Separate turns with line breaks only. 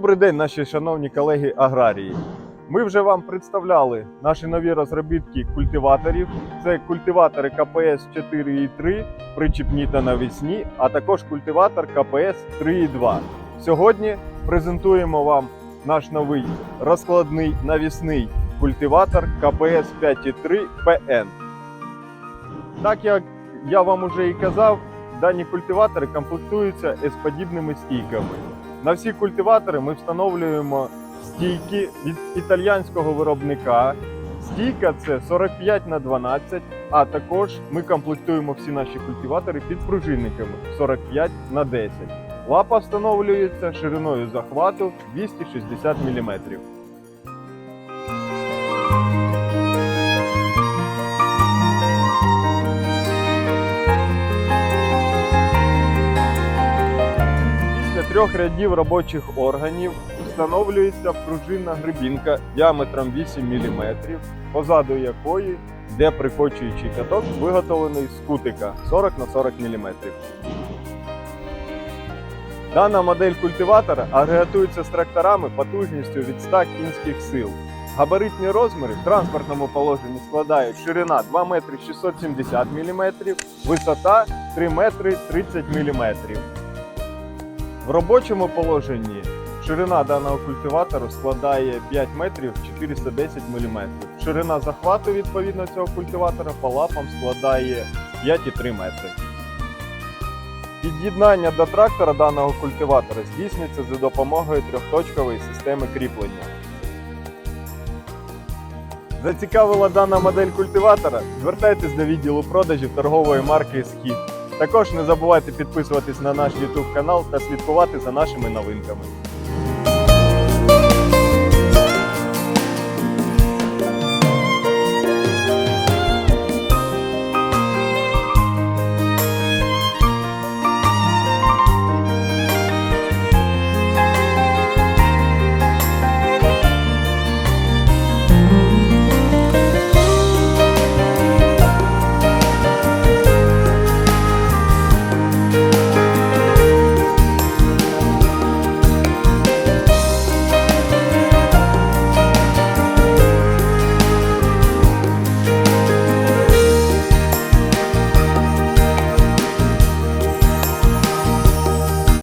Добрий день, наші шановні колеги аграрії. Ми вже вам представляли наші нові розробітки культиваторів. Це культиватори КПС 4.3, причіпні та навісні, а також культиватор КПС 3.2. Сьогодні презентуємо вам наш новий розкладний навісний культиватор КПС 5.3 ПН. Так як я вам уже і казав, дані культиватори комплектуються S-подібними стійками. На всі культиватори ми встановлюємо стійки від італійського виробника. Стійка це 45 на 12, а також ми комплектуємо всі наші культиватори під пружинниками 45 на 10. Лапа встановлюється шириною захвату 260 мм. Трьох рядів робочих органів встановлюється пружинна грибінка діаметром 8 мм, позаду якої йде прикочуючий каток, виготовлений з кутика 40 на 40 мм. Дана модель культиватора агрегатується з тракторами потужністю від 100 кінських сил. Габаритні розміри в транспортному положенні складають ширина 2 метри 670 мм, висота 3 метри 30 мм. В робочому положенні ширина даного культиватору складає 5 метрів 410 мм. Ширина захвату відповідно цього культиватора по лапам складає 5,3 метри. Під'єднання до трактора даного культиватора здійснюється за допомогою трьохточкової системи кріплення. Зацікавила дана модель культиватора? Звертайтесь до відділу продажів торгової марки Схід. Також не забувайте підписуватись на наш YouTube канал та слідкувати за нашими новинками.